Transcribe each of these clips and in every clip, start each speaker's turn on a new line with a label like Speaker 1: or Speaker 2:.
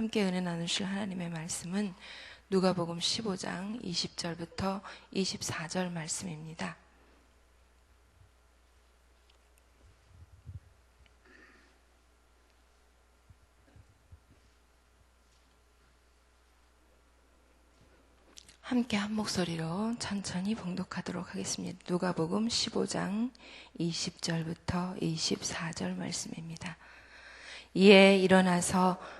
Speaker 1: 함께 은혜 나누실 하나님의 말씀은 누가복음 15장 20절부터 24절 말씀입니다. 함께 한 목소리로 천천히 봉독하도록 하겠습니다. 누가복음 15장 20절부터 24절 말씀입니다. 이에 일어나서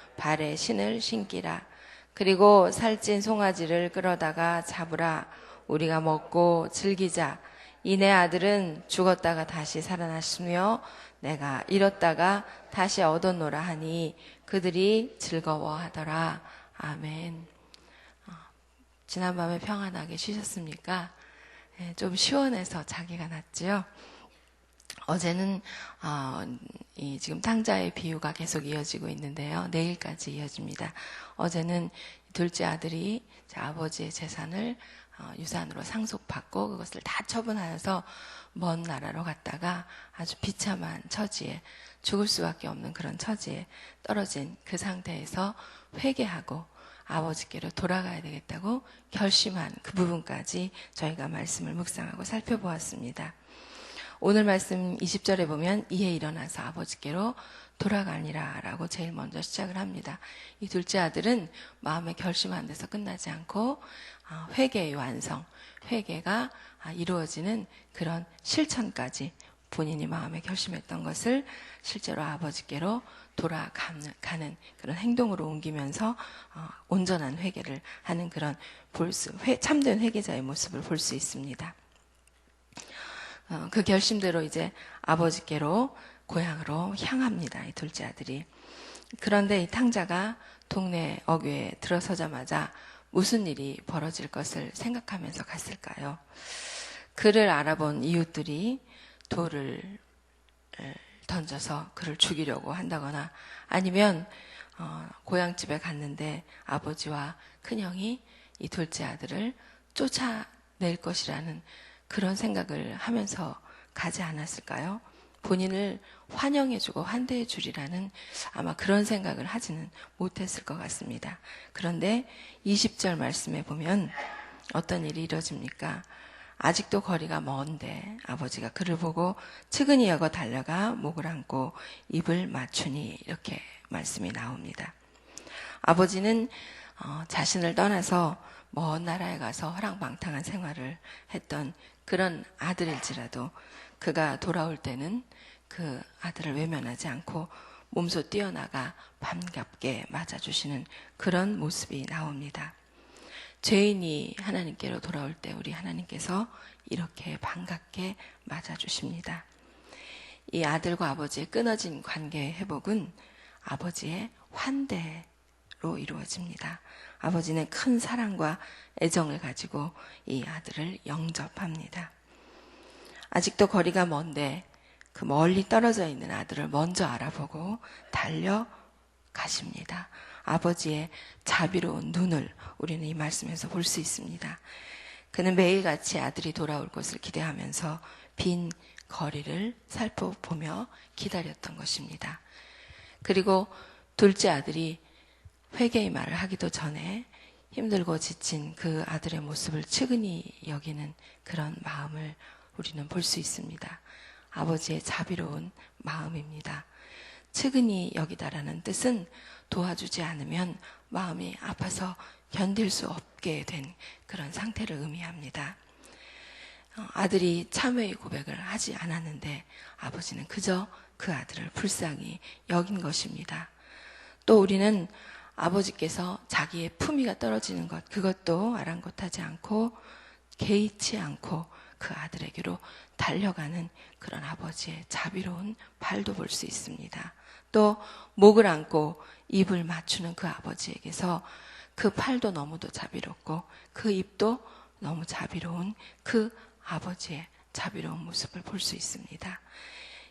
Speaker 1: 발에 신을 신기라 그리고 살찐 송아지를 끌어다가 잡으라 우리가 먹고 즐기자 이내 아들은 죽었다가 다시 살아났으며 내가 잃었다가 다시 얻었노라 하니 그들이 즐거워하더라 아멘. 어, 지난밤에 평안하게 쉬셨습니까? 네, 좀 시원해서 자기가 낫지요. 어제는 어, 이 지금 탕자의 비유가 계속 이어지고 있는데요. 내일까지 이어집니다. 어제는 둘째 아들이 아버지의 재산을 어, 유산으로 상속받고 그것을 다 처분하여서 먼 나라로 갔다가 아주 비참한 처지에 죽을 수밖에 없는 그런 처지에 떨어진 그 상태에서 회개하고 아버지께로 돌아가야 되겠다고 결심한 그 부분까지 저희가 말씀을 묵상하고 살펴보았습니다. 오늘 말씀 20절에 보면 이에 일어나서 아버지께로 돌아가니라 라고 제일 먼저 시작을 합니다. 이 둘째 아들은 마음에 결심한 데서 끝나지 않고 아, 회개의 완성, 회개가 아, 이루어지는 그런 실천까지 본인이 마음에 결심했던 것을 실제로 아버지께로 돌아가는 그런 행동으로 옮기면서 어, 온전한 회개를 하는 그런 볼 수 참된 회개자의 모습을 볼 수 있습니다. 어, 그 결심대로 이제 아버지께로 고향으로 향합니다. 이 둘째 아들이. 그런데 이 탕자가 동네 어귀에 들어서자마자 무슨 일이 벌어질 것을 생각하면서 갔을까요? 그를 알아본 이웃들이 돌을 던져서 그를 죽이려고 한다거나 아니면 어, 고향집에 갔는데 아버지와 큰형이 이 둘째 아들을 쫓아낼 것이라는 그런 생각을 하면서 가지 않았을까요? 본인을 환영해주고 환대해주리라는 아마 그런 생각을 하지는 못했을 것 같습니다. 그런데 20절 말씀에 보면 어떤 일이 이루어집니까? 아직도 거리가 먼데 아버지가 그를 보고 측은히 여거 달려가 목을 안고 입을 맞추니 이렇게 말씀이 나옵니다. 아버지는 어, 자신을 떠나서 먼 나라에 가서 허랑방탕한 생활을 했던 그런 아들일지라도 그가 돌아올 때는 그 아들을 외면하지 않고 몸소 뛰어나가 반갑게 맞아주시는 그런 모습이 나옵니다. 죄인이 하나님께로 돌아올 때 우리 하나님께서 이렇게 반갑게 맞아주십니다. 이 아들과 아버지의 끊어진 관계의 회복은 아버지의 환대 로 이루어집니다. 아버지는 큰 사랑과 애정을 가지고 이 아들을 영접합니다. 아직도 거리가 먼데 그 멀리 떨어져 있는 아들을 먼저 알아보고 달려가십니다. 아버지의 자비로운 눈을 우리는 이 말씀에서 볼 수 있습니다. 그는 매일같이 아들이 돌아올 것을 기대하면서 빈 거리를 살펴보며 기다렸던 것입니다. 그리고 둘째 아들이 회개의 말을 하기도 전에 힘들고 지친 그 아들의 모습을 측은히 여기는 그런 마음을 우리는 볼 수 있습니다. 아버지의 자비로운 마음입니다. 측은히 여기다라는 뜻은 도와주지 않으면 마음이 아파서 견딜 수 없게 된 그런 상태를 의미합니다. 어, 아들이 참회의 고백을 하지 않았는데 아버지는 그저 그 아들을 불쌍히 여긴 것입니다. 또 우리는 아버지께서 자기의 품위가 떨어지는 것, 그것도 아랑곳하지 않고 개의치 않고 그 아들에게로 달려가는 그런 아버지의 자비로운 발도 볼 수 있습니다. 또 목을 안고 입을 맞추는 그 아버지에게서 그 팔도 너무도 자비롭고 그 입도 너무 자비로운 그 아버지의 자비로운 모습을 볼 수 있습니다.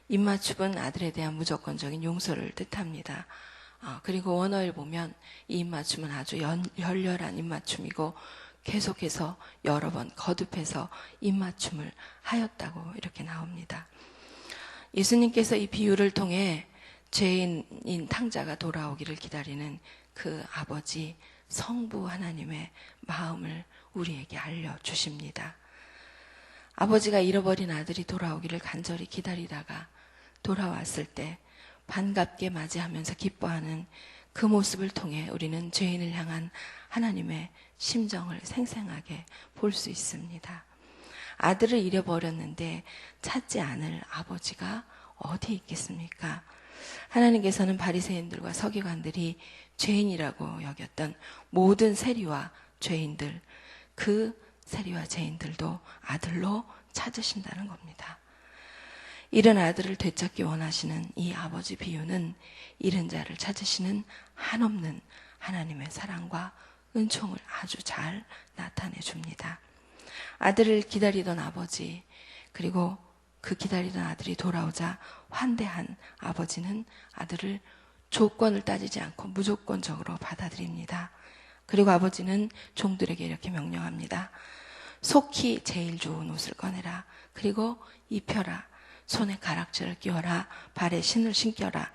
Speaker 1: 입맞춤은 아들에 대한 무조건적인 용서를 뜻합니다. 아, 그리고 원어를 보면 이 입맞춤은 아주 연, 열렬한 입맞춤이고 계속해서 여러 번 거듭해서 입맞춤을 하였다고 이렇게 나옵니다. 예수님께서 이 비유를 통해 죄인인 탕자가 돌아오기를 기다리는 그 아버지 성부 하나님의 마음을 우리에게 알려주십니다. 아버지가 잃어버린 아들이 돌아오기를 간절히 기다리다가 돌아왔을 때 반갑게 맞이하면서 기뻐하는 그 모습을 통해 우리는 죄인을 향한 하나님의 심정을 생생하게 볼 수 있습니다. 아들을 잃어버렸는데 찾지 않을 아버지가 어디 있겠습니까? 하나님께서는 바리새인들과 서기관들이 죄인이라고 여겼던 모든 세리와 죄인들 그 세리와 죄인들도 아들로 찾으신다는 겁니다. 잃은 아들을 되찾기 원하시는 이 아버지 비유는 잃은 자를 찾으시는 한없는 하나님의 사랑과 은총을 아주 잘 나타내 줍니다. 아들을 기다리던 아버지, 그리고 그 기다리던 아들이 돌아오자 환대한 아버지는 아들을 조건을 따지지 않고 무조건적으로 받아들입니다. 그리고 아버지는 종들에게 이렇게 명령합니다. 속히 제일 좋은 옷을 꺼내라. 그리고 입혀라. 손에 가락지를 끼워라. 발에 신을 신겨라.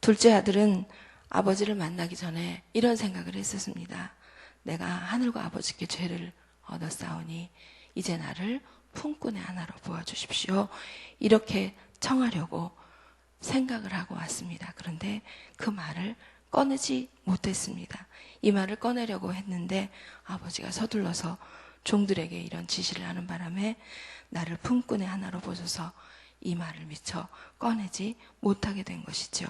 Speaker 1: 둘째 아들은 아버지를 만나기 전에 이런 생각을 했었습니다. 내가 하늘과 아버지께 죄를 얻었사오니 이제 나를 품꾼의 하나로 부어주십시오. 이렇게 청하려고 생각을 하고 왔습니다. 그런데 그 말을 꺼내지 못했습니다. 이 말을 꺼내려고 했는데 아버지가 서둘러서 종들에게 이런 지시를 하는 바람에 나를 품꾼의 하나로 보셔서 이 말을 미처 꺼내지 못하게 된 것이죠.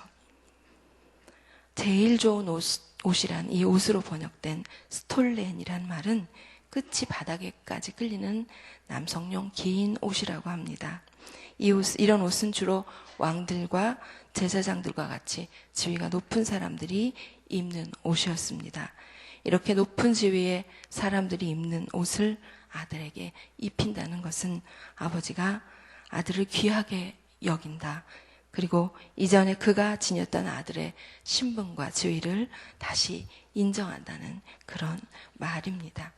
Speaker 1: 제일 좋은 옷, 옷이란 이 옷으로 번역된 스톨렌이란 말은 끝이 바닥에까지 끌리는 남성용 긴 옷이라고 합니다. 이 옷, 이런 옷은 주로 왕들과 제사장들과 같이 지위가 높은 사람들이 입는 옷이었습니다. 이렇게 높은 지위의 사람들이 입는 옷을 아들에게 입힌다는 것은 아버지가 아들을 귀하게 여긴다. 그리고 이전에 그가 지녔던 아들의 신분과 지위를 다시 인정한다는 그런 말입니다.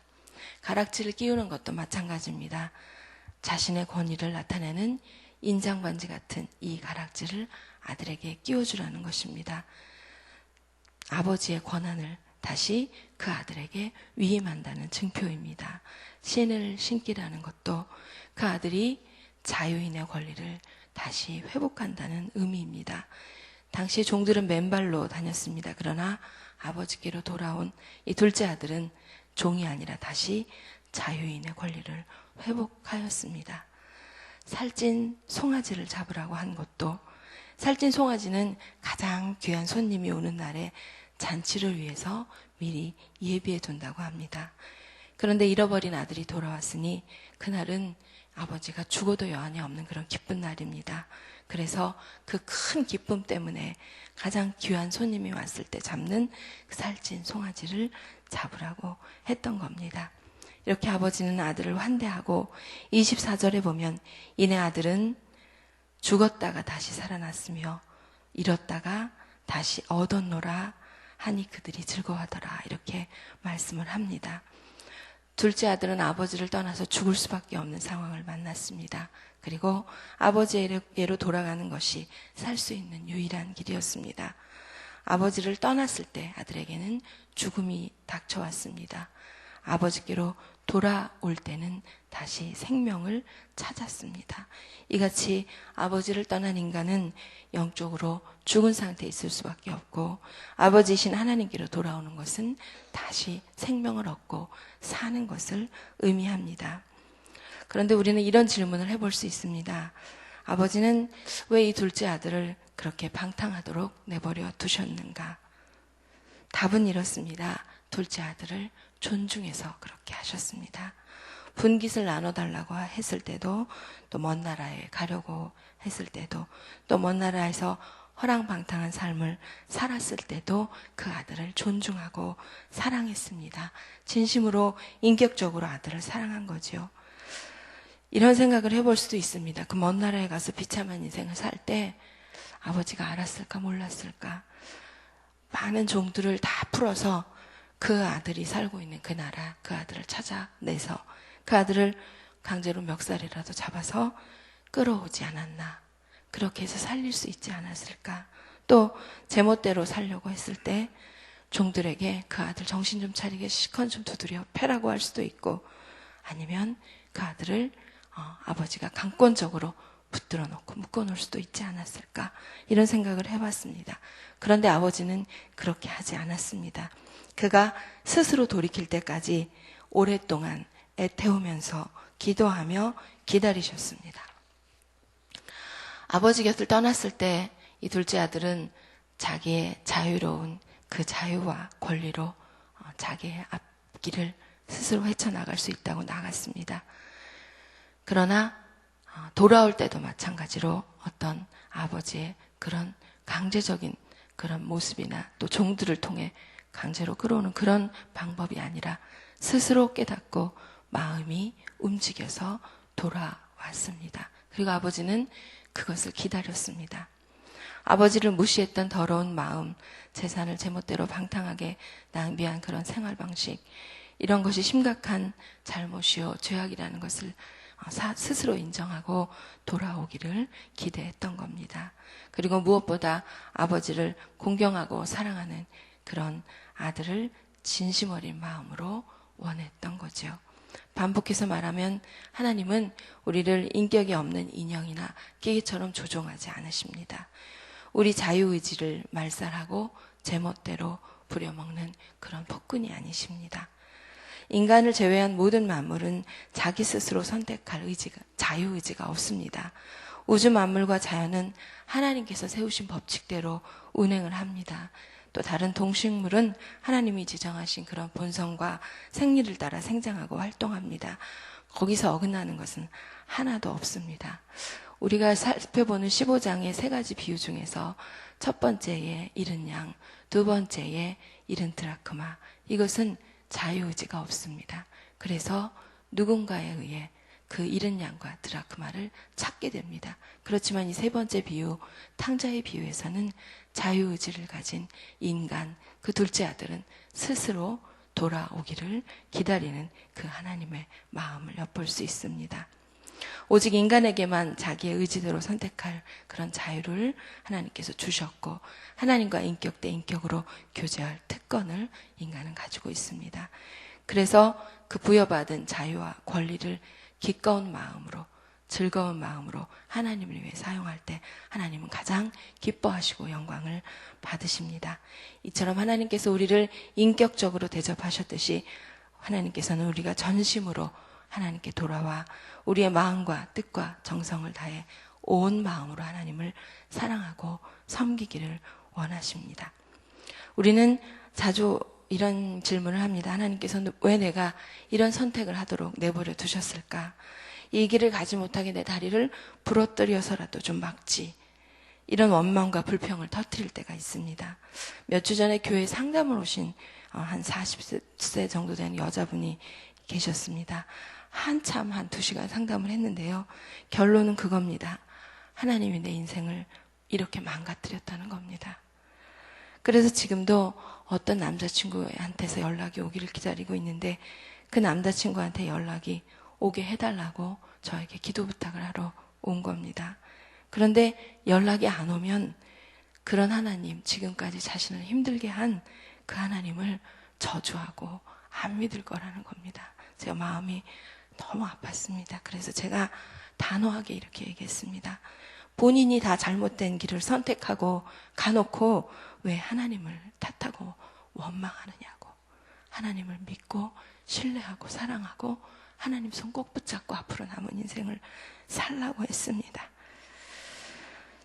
Speaker 1: 가락지를 끼우는 것도 마찬가지입니다. 자신의 권위를 나타내는 인장반지 같은 이 가락지를 아들에게 끼워주라는 것입니다. 아버지의 권한을 다시 그 아들에게 위임한다는 증표입니다. 신을 신기라는 것도 그 아들이 자유인의 권리를 다시 회복한다는 의미입니다. 당시 종들은 맨발로 다녔습니다. 그러나 아버지께로 돌아온 이 둘째 아들은 종이 아니라 다시 자유인의 권리를 회복하였습니다. 살찐 송아지를 잡으라고 한 것도 살찐 송아지는 가장 귀한 손님이 오는 날에 잔치를 위해서 미리 예비해 둔다고 합니다. 그런데 잃어버린 아들이 돌아왔으니 그날은 아버지가 죽어도 여한이 없는 그런 기쁜 날입니다. 그래서 그 큰 기쁨 때문에 가장 귀한 손님이 왔을 때 잡는 그 살찐 송아지를 잡으라고 했던 겁니다. 이렇게 아버지는 아들을 환대하고 24절에 보면 이내 아들은 죽었다가 다시 살아났으며 잃었다가 다시 얻었노라 하니 그들이 즐거워하더라 이렇게 말씀을 합니다. 둘째 아들은 아버지를 떠나서 죽을 수밖에 없는 상황을 만났습니다. 그리고 아버지에게로 돌아가는 것이 살 수 있는 유일한 길이었습니다. 아버지를 떠났을 때 아들에게는 죽음이 닥쳐왔습니다. 아버지께로 돌아올 때는 다시 생명을 찾았습니다. 이같이 아버지를 떠난 인간은 영적으로 죽은 상태에 있을 수밖에 없고 아버지이신 하나님께로 돌아오는 것은 다시 생명을 얻고 사는 것을 의미합니다. 그런데 우리는 이런 질문을 해볼 수 있습니다. 아버지는 왜 이 둘째 아들을 그렇게 방탕하도록 내버려 두셨는가? 답은 이렇습니다. 둘째 아들을 존중해서 그렇게 하셨습니다. 분깃을 나눠달라고 했을 때도 또 먼 나라에 가려고 했을 때도 또 먼 나라에서 허랑방탕한 삶을 살았을 때도 그 아들을 존중하고 사랑했습니다. 진심으로 인격적으로 아들을 사랑한 거지요. 이런 생각을 해볼 수도 있습니다. 그 먼 나라에 가서 비참한 인생을 살 때 아버지가 알았을까 몰랐을까 많은 종들을 다 풀어서 그 아들이 살고 있는 그 나라 그 아들을 찾아내서 그 아들을 강제로 멱살이라도 잡아서 끌어오지 않았나 그렇게 해서 살릴 수 있지 않았을까 또 제멋대로 살려고 했을 때 종들에게 그 아들 정신 좀 차리게 시컨 좀 두드려 패라고 할 수도 있고 아니면 그 아들을 어, 아버지가 강권적으로 붙들어 놓고 묶어 놓을 수도 있지 않았을까 이런 생각을 해봤습니다. 그런데 아버지는 그렇게 하지 않았습니다. 그가 스스로 돌이킬 때까지 오랫동안 애태우면서 기도하며 기다리셨습니다. 아버지 곁을 떠났을 때 이 둘째 아들은 자기의 자유로운 그 자유와 권리로 어, 자기의 앞길을 스스로 헤쳐나갈 수 있다고 나갔습니다. 그러나 어, 돌아올 때도 마찬가지로 어떤 아버지의 그런 강제적인 그런 모습이나 또 종들을 통해 강제로 끌어오는 그런 방법이 아니라 스스로 깨닫고 마음이 움직여서 돌아왔습니다. 그리고 아버지는 그것을 기다렸습니다. 아버지를 무시했던 더러운 마음, 재산을 제멋대로 방탕하게 낭비한 그런 생활 방식, 이런 것이 심각한 잘못이요, 죄악이라는 것을 어, 스스로 인정하고 돌아오기를 기대했던 겁니다. 그리고 무엇보다 아버지를 공경하고 사랑하는 그런 아들을 진심 어린 마음으로 원했던 거죠. 반복해서 말하면 하나님은 우리를 인격이 없는 인형이나 깨기처럼 조종하지 않으십니다. 우리 자유의지를 말살하고 제멋대로 부려먹는 그런 폭군이 아니십니다. 인간을 제외한 모든 만물은 자기 스스로 선택할 의지가, 자유의지가 없습니다. 우주 만물과 자연은 하나님께서 세우신 법칙대로 운행을 합니다. 또 다른 동식물은 하나님이 지정하신 그런 본성과 생리를 따라 생장하고 활동합니다. 거기서 어긋나는 것은 하나도 없습니다. 우리가 살펴보는 15장의 세 가지 비유 중에서 첫 번째에 이른 양, 두 번째에 이른 드라크마. 이것은 자유의지가 없습니다. 그래서 누군가에 의해 그 이른 양과 드라크마를 찾게 됩니다. 그렇지만 이 세 번째 비유, 탕자의 비유에서는 자유의지를 가진 인간, 그 둘째 아들은 스스로 돌아오기를 기다리는 그 하나님의 마음을 엿볼 수 있습니다. 오직 인간에게만 자기의 의지대로 선택할 그런 자유를 하나님께서 주셨고 하나님과 인격 대 인격으로 교제할 특권을 인간은 가지고 있습니다. 그래서 그 부여받은 자유와 권리를 기꺼운 마음으로 즐거운 마음으로 하나님을 위해 사용할 때 하나님은 가장 기뻐하시고 영광을 받으십니다. 이처럼 하나님께서 우리를 인격적으로 대접하셨듯이 하나님께서는 우리가 전심으로 하나님께 돌아와 우리의 마음과 뜻과 정성을 다해 온 마음으로 하나님을 사랑하고 섬기기를 원하십니다. 우리는 자주 이런 질문을 합니다. 하나님께서는 왜 내가 이런 선택을 하도록 내버려 두셨을까? 이 길을 가지 못하게 내 다리를 부러뜨려서라도 좀 막지. 이런 원망과 불평을 터뜨릴 때가 있습니다. 몇 주 전에 교회 상담을 오신 어, 한 40세 정도 된 여자분이 계셨습니다. 한참 한두 시간 상담을 했는데요. 결론은 그겁니다. 하나님이 내 인생을 이렇게 망가뜨렸다는 겁니다. 그래서 지금도 어떤 남자친구한테서 연락이 오기를 기다리고 있는데 그 남자친구한테 연락이 오게 해달라고 저에게 기도 부탁을 하러 온 겁니다. 그런데 연락이 안 오면 그런 하나님, 지금까지 자신을 힘들게 한 그 하나님을 저주하고 안 믿을 거라는 겁니다. 제 마음이 너무 아팠습니다. 그래서 제가 단호하게 이렇게 얘기했습니다. 본인이 다 잘못된 길을 선택하고 가놓고 왜 하나님을 탓하고 원망하느냐고. 하나님을 믿고 신뢰하고 사랑하고 하나님 손 꼭 붙잡고 앞으로 남은 인생을 살라고 했습니다.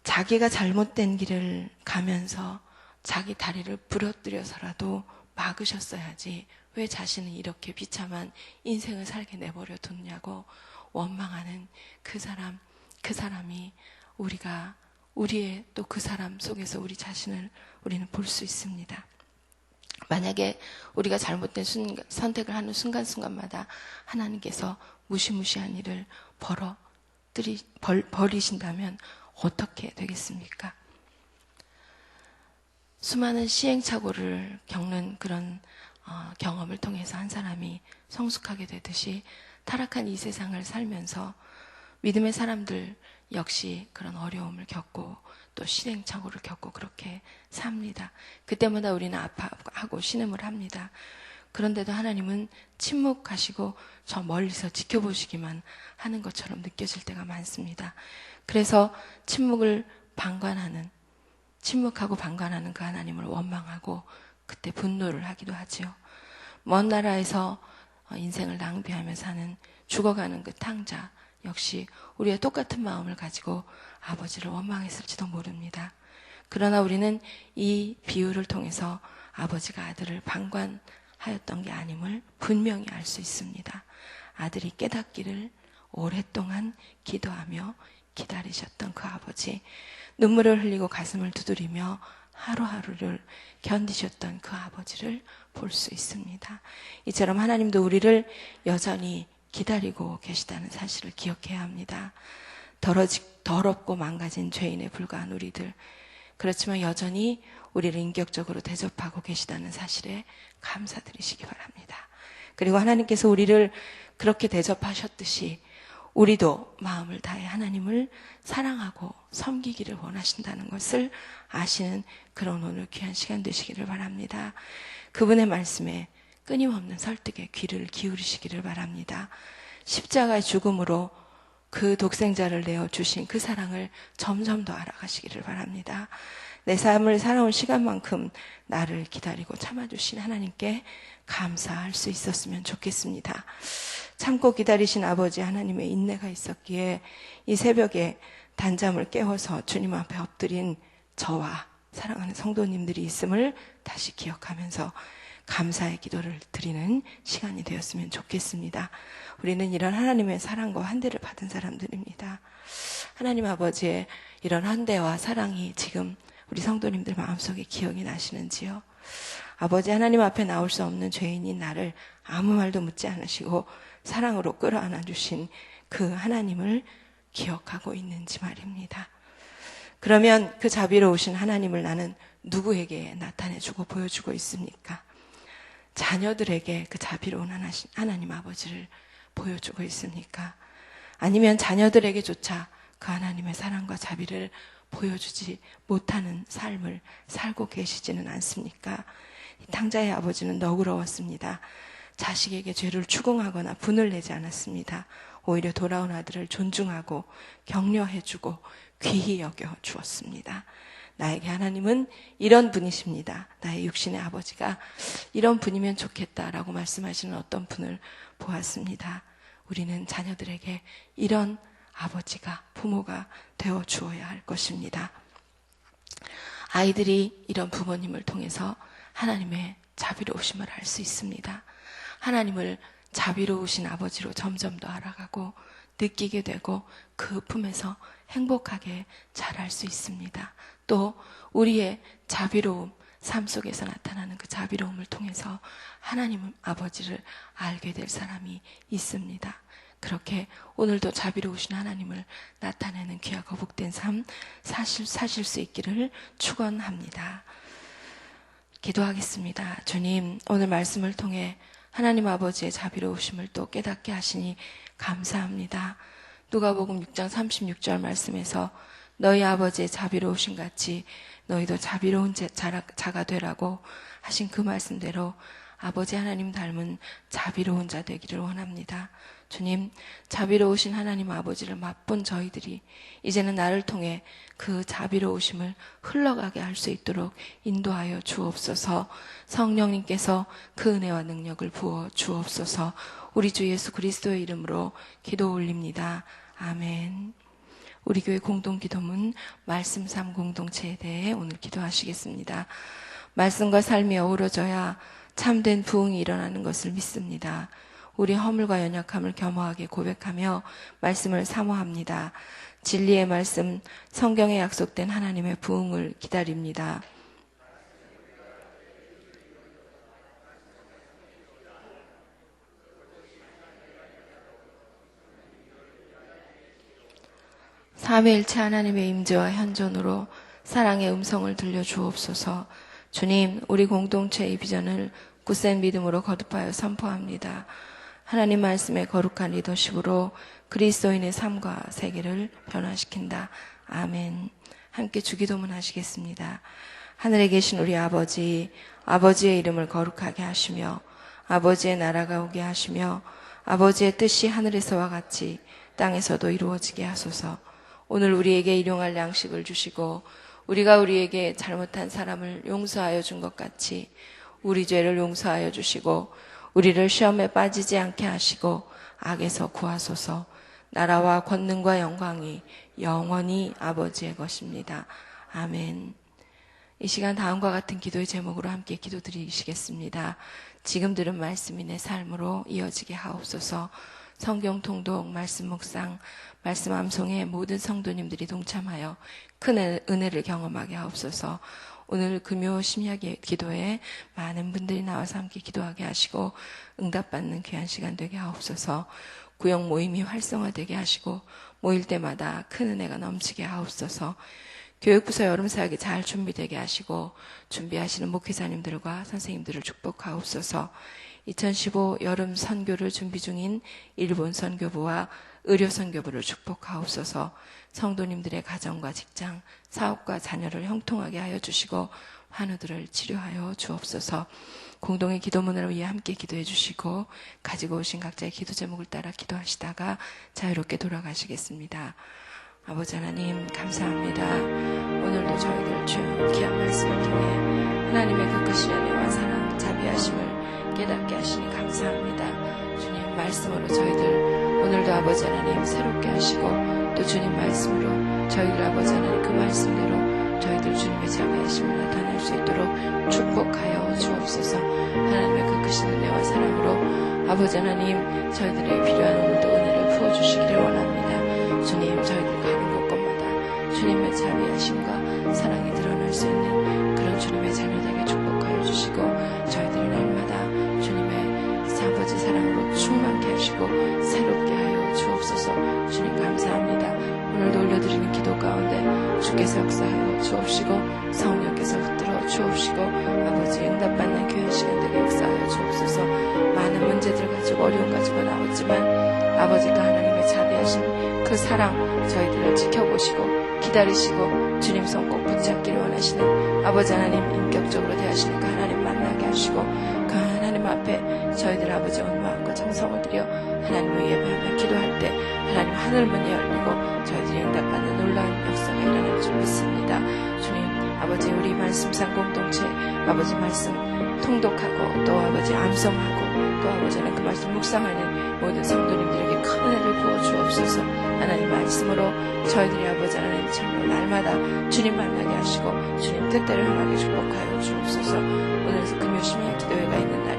Speaker 1: 자기가 잘못된 길을 가면서 자기 다리를 부러뜨려서라도 막으셨어야지 왜 자신은 이렇게 비참한 인생을 살게 내버려 뒀냐고 원망하는 그 사람, 그 사람이 우리가 우리의 또 그 사람 속에서 우리 자신을 우리는 볼 수 있습니다. 만약에 우리가 잘못된 순- 선택을 하는 순간순간마다 하나님께서 무시무시한 일을 벌어 들이, 벌, 버리신다면 어떻게 되겠습니까? 수많은 시행착오를 겪는 그런 어, 경험을 통해서 한 사람이 성숙하게 되듯이 타락한 이 세상을 살면서 믿음의 사람들 역시 그런 어려움을 겪고 또 시행착오를 겪고 그렇게 삽니다. 그때마다 우리는 아파하고 신음을 합니다. 그런데도 하나님은 침묵하시고 저 멀리서 지켜보시기만 하는 것처럼 느껴질 때가 많습니다. 그래서 침묵을 방관하는 침묵하고 방관하는 그 하나님을 원망하고 그때 분노를 하기도 하지요. 먼 나라에서 어, 인생을 낭비하며 사는 죽어가는 그 탕자 역시 우리의 똑같은 마음을 가지고 아버지를 원망했을지도 모릅니다. 그러나 우리는 이 비유를 통해서 아버지가 아들을 방관하였던 게 아님을 분명히 알 수 있습니다. 아들이 깨닫기를 오랫동안 기도하며 기다리셨던 그 아버지, 눈물을 흘리고 가슴을 두드리며 하루하루를 견디셨던 그 아버지를 볼 수 있습니다. 이처럼 하나님도 우리를 여전히 기다리고 계시다는 사실을 기억해야 합니다. 더러지, 더럽고 망가진 죄인에 불과한 우리들. 그렇지만 여전히 우리를 인격적으로 대접하고 계시다는 사실에 감사드리시기 바랍니다. 그리고 하나님께서 우리를 그렇게 대접하셨듯이 우리도 마음을 다해 하나님을 사랑하고 섬기기를 원하신다는 것을 아시는 그런 오늘 귀한 시간 되시기를 바랍니다. 그분의 말씀에 끊임없는 설득에 귀를 기울이시기를 바랍니다. 십자가의 죽음으로 그 독생자를 내어 주신 그 사랑을 점점 더 알아가시기를 바랍니다. 내 삶을 살아온 시간만큼 나를 기다리고 참아주신 하나님께 감사할 수 있었으면 좋겠습니다. 참고 기다리신 아버지 하나님의 인내가 있었기에 이 새벽에 단잠을 깨워서 주님 앞에 엎드린 저와 사랑하는 성도님들이 있음을 다시 기억하면서 감사의 기도를 드리는 시간이 되었으면 좋겠습니다. 우리는 이런 하나님의 사랑과 환대를 받은 사람들입니다. 하나님 아버지의 이런 환대와 사랑이 지금 우리 성도님들 마음속에 기억이 나시는지요? 아버지 하나님 앞에 나올 수 없는 죄인인 나를 아무 말도 묻지 않으시고 사랑으로 끌어안아 주신 그 하나님을 기억하고 있는지 말입니다. 그러면 그 자비로우신 하나님을 나는 누구에게 나타내주고 보여주고 있습니까? 자녀들에게 그 자비로운 하나님 아버지를 보여주고 있습니까? 아니면 자녀들에게조차 그 하나님의 사랑과 자비를 보여주지 못하는 삶을 살고 계시지는 않습니까? 탕자의 아버지는 너그러웠습니다. 자식에게 죄를 추궁하거나 분을 내지 않았습니다. 오히려 돌아온 아들을 존중하고 격려해주고 귀히 여겨 주었습니다. 나에게 하나님은 이런 분이십니다. 나의 육신의 아버지가 이런 분이면 좋겠다라고 말씀하시는 어떤 분을 보았습니다. 우리는 자녀들에게 이런 아버지가 부모가 되어 주어야 할 것입니다. 아이들이 이런 부모님을 통해서 하나님의 자비로우심을 알 수 있습니다. 하나님을 자비로우신 아버지로 점점 더 알아가고 느끼게 되고 그 품에서 행복하게 자랄 수 있습니다. 또 우리의 자비로움, 삶 속에서 나타나는 그 자비로움을 통해서 하나님 아버지를 알게 될 사람이 있습니다. 그렇게 오늘도 자비로우신 하나님을 나타내는 귀하고 복된 삶 사실 사실 수 있기를 축원합니다. 기도하겠습니다. 주님, 오늘 말씀을 통해 하나님 아버지의 자비로우심을 또 깨닫게 하시니 감사합니다. 누가복음 6장 36절 말씀에서 너희 아버지의 자비로우심 같이 너희도 자비로운 자가 되라고 하신 그 말씀대로 아버지 하나님 닮은 자비로운 자 되기를 원합니다. 주님, 자비로우신 하나님 아버지를 맛본 저희들이 이제는 나를 통해 그 자비로우심을 흘러가게 할 수 있도록 인도하여 주옵소서 성령님께서 그 은혜와 능력을 부어 주옵소서 우리 주 예수 그리스도의 이름으로 기도 올립니다. 아멘. 우리 교회 공동 기도문 말씀 삶 공동체에 대해 오늘 기도하시겠습니다. 말씀과 삶이 어우러져야 참된 부흥이 일어나는 것을 믿습니다. 우리 허물과 연약함을 겸허하게 고백하며 말씀을 사모합니다. 진리의 말씀, 성경에 약속된 하나님의 부흥을 기다립니다. 삼위일체 하나님의 임재와 현존으로 사랑의 음성을 들려 주옵소서. 주님, 우리 공동체의 비전을 굳센 믿음으로 거듭하여 선포합니다. 하나님 말씀의 거룩한 리더십으로 그리스도인의 삶과 세계를 변화시킨다. 아멘. 함께 주기도문 하시겠습니다. 하늘에 계신 우리 아버지, 아버지의 이름을 거룩하게 하시며 아버지의 나라가 오게 하시며 아버지의 뜻이 하늘에서와 같이 땅에서도 이루어지게 하소서. 오늘 우리에게 일용할 양식을 주시고 우리가 우리에게 잘못한 사람을 용서하여 준 것 같이 우리 죄를 용서하여 주시고 우리를 시험에 빠지지 않게 하시고 악에서 구하소서. 나라와 권능과 영광이 영원히 아버지의 것입니다. 아멘. 이 시간 다음과 같은 기도의 제목으로 함께 기도드리시겠습니다. 지금 들은 말씀이 내 삶으로 이어지게 하옵소서. 성경 통독, 말씀 묵상, 말씀 암송에 모든 성도님들이 동참하여 큰 은혜를 경험하게 하옵소서. 오늘 금요 심야기 기도에 많은 분들이 나와서 함께 기도하게 하시고 응답받는 귀한 시간 되게 하옵소서. 구역 모임이 활성화되게 하시고 모일 때마다 큰 은혜가 넘치게 하옵소서. 교육부서 여름 사역이 잘 준비되게 하시고 준비하시는 목회자님들과 선생님들을 축복하옵소서. 2015 여름 선교를 준비 중인 일본 선교부와 의료 선교부를 축복하옵소서. 성도님들의 가정과 직장, 사업과 자녀를 형통하게 하여 주시고 환우들을 치료하여 주옵소서. 공동의 기도문을 위해 함께 기도해 주시고 가지고 오신 각자의 기도 제목을 따라 기도하시다가 자유롭게 돌아가시겠습니다. 아버지 하나님 감사합니다. 오늘도 저희들 주 귀한 말씀을 통해 하나님의 그 크신 은혜와 사랑 자비하심을 깨닫게 하시니 감사합니다. 주님 말씀으로 저희들 오늘도 아버지 하나님 새롭게 하시고 또 주님 말씀으로 저희들 아버지 하나님 그 말씀대로 저희들 주님의 자비하심을 나타낼 수 있도록 축복하여 주옵소서 하나님의 그 크신 은혜와 사랑으로 아버지 하나님 저희들에게 필요한 오늘도 은혜를 부어주시기를 원합니다. 주님 저희들 가는 곳곳마다 주님의 자비하심과 사랑이 드러날 수 있는 그런 주님의 자녀들에게 축복하여 주시고 저희들이 날마다 아버지 사랑으로 충만케 하시고 새롭게 하여 주옵소서 주님 감사합니다. 오늘도 올려드리는 기도 가운데 주께서 역사하여 주옵시고 성령께서 붙들어 주옵시고 아버지 응답받는 교회 시간 되게 역사하여 주옵소서 많은 문제들 가지고 어려움 가지고 나왔지만 아버지가 하나님의 자비하신 그 사랑 저희들을 지켜보시고 기다리시고 주님 손 꼭 붙잡기를 원하시는 아버지 하나님 인격적으로 대하시는 그 하나님 만나게 하시고 저희들 아버지 온 마음과 정성을 들여 하나님을 예배하며 기도할 때 하나님 하늘 문이 열리고 저희들이 응답받는 놀라운 역사가 일어날 줄 믿습니다. 주님 아버지 우리 말씀상 공동체 아버지 말씀 통독하고 또 아버지 암송하고 또 아버지는 그 말씀 묵상하는 모든 성도님들에게 큰 은혜를 부어 주옵소서 하나님 말씀으로 저희들이 아버지 하나님 참으로 날마다 주님 만나게 하시고 주님 뜻대로 행하게 축복하여 주옵소서 오늘 금요 심야 기도회가 있는 날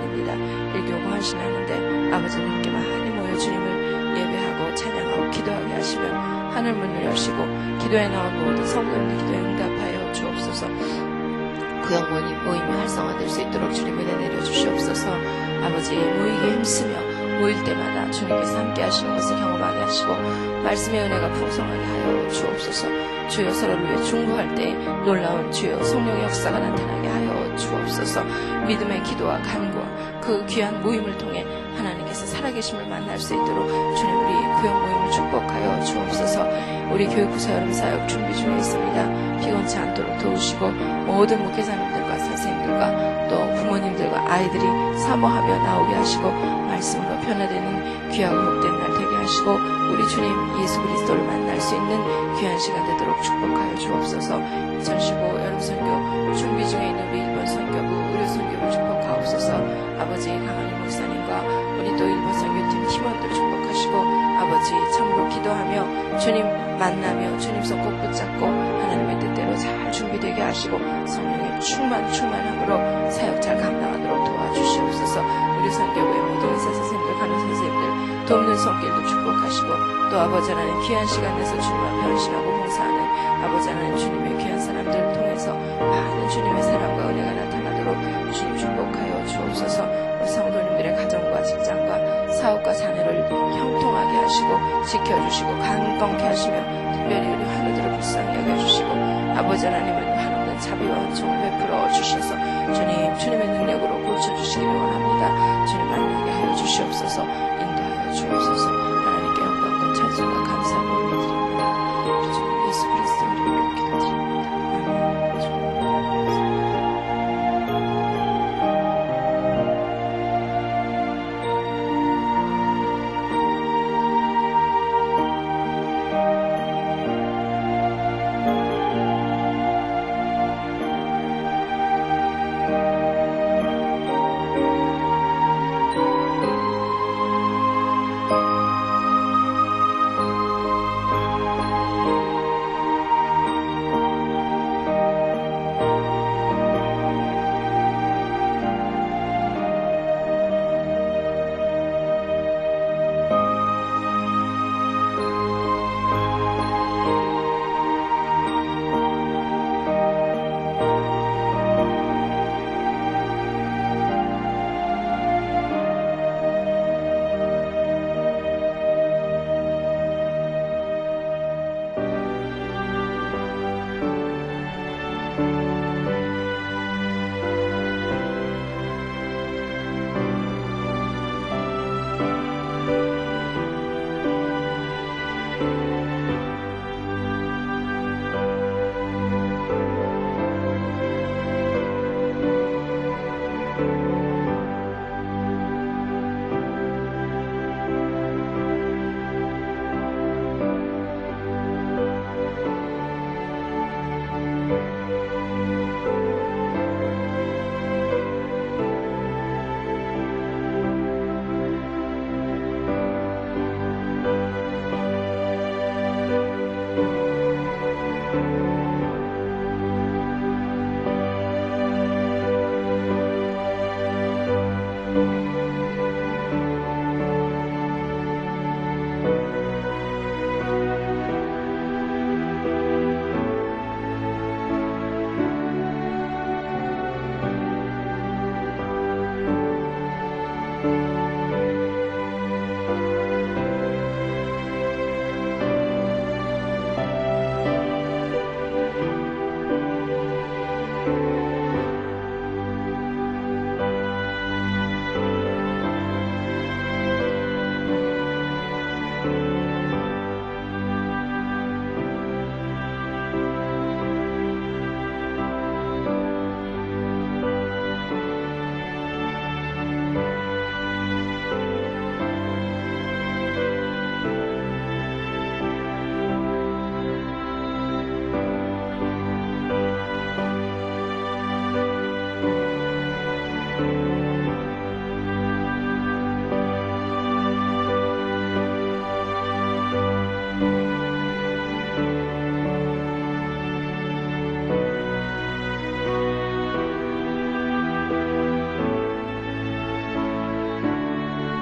Speaker 1: 하시나는데 아버지는 함께 많이 모여 주님을 예배하고 찬양하고 기도하게 하시며 하늘 문을 여시고 기도에 나온 모든 성도님들 기도에 응답하여 주옵소서. 구역 모임, 모임이 활성화될 수 있도록 주님 은혜 내려주시옵소서. 아버지 모이기 힘쓰며 모일 때마다 주님께서 함께 하시는 것을 경험하게 하시고 말씀의 은혜가 풍성하게 하여 주옵소서. 주여 서로를 위해 중보할 때 놀라운 주여 성령의 역사가 나타나게 하여 주옵소서. 믿음의 기도와 간구와 그 귀한 모임을 통해 하나님께서 살아계심을 만날 수 있도록 주님 우리 구역 모임을 축복하여 주옵소서. 우리 교육부서 여름 사역 준비 중에 있습니다. 피곤치 않도록 도우시고 모든 목회자님들과 선생님들과 또 부모님들과 아이들이 사모하며 나오게 하시고 말씀으로 변화되는 귀하고 복된 날 되게 하시고 우리 주님 예수 그리스도를 만날 수 있는 귀한 시간 되도록 축복하여 주옵소서. 2015 여름 선교 준비 중에 있는 우리 일본 선교부 의료 선교를 축복하옵소서 아버지 참으로 기도하며 주님 만나며 주님 손 꼭 붙잡고 하나님의 뜻대로 잘 준비되게 하시고 성령의 충만 충만함으로 사역 잘 감당하도록 도와주시옵소서. 우리 선교부의 모든 의사 선생님들 간호 선생님들 돕는 손길도 축복하시고 또또 아버지 하나님 귀한 시간 내서 주님 앞에 헌신하고 봉사하는 아버지 하나님 주님의 귀한 사람들을 통해서 많은 주님의 사랑과 은혜가 나타나도록 지켜주시고 강건케 하시며 특별히 우리 하루들을 불쌍히 여겨주시고 아버지 하나님은 한없는 자비와 은총을 베풀어 주셔서 주님 주님의 능력으로 고쳐주시기를 원합니다. 주님 만나게 하여 주시옵소서 인도하여 주옵소서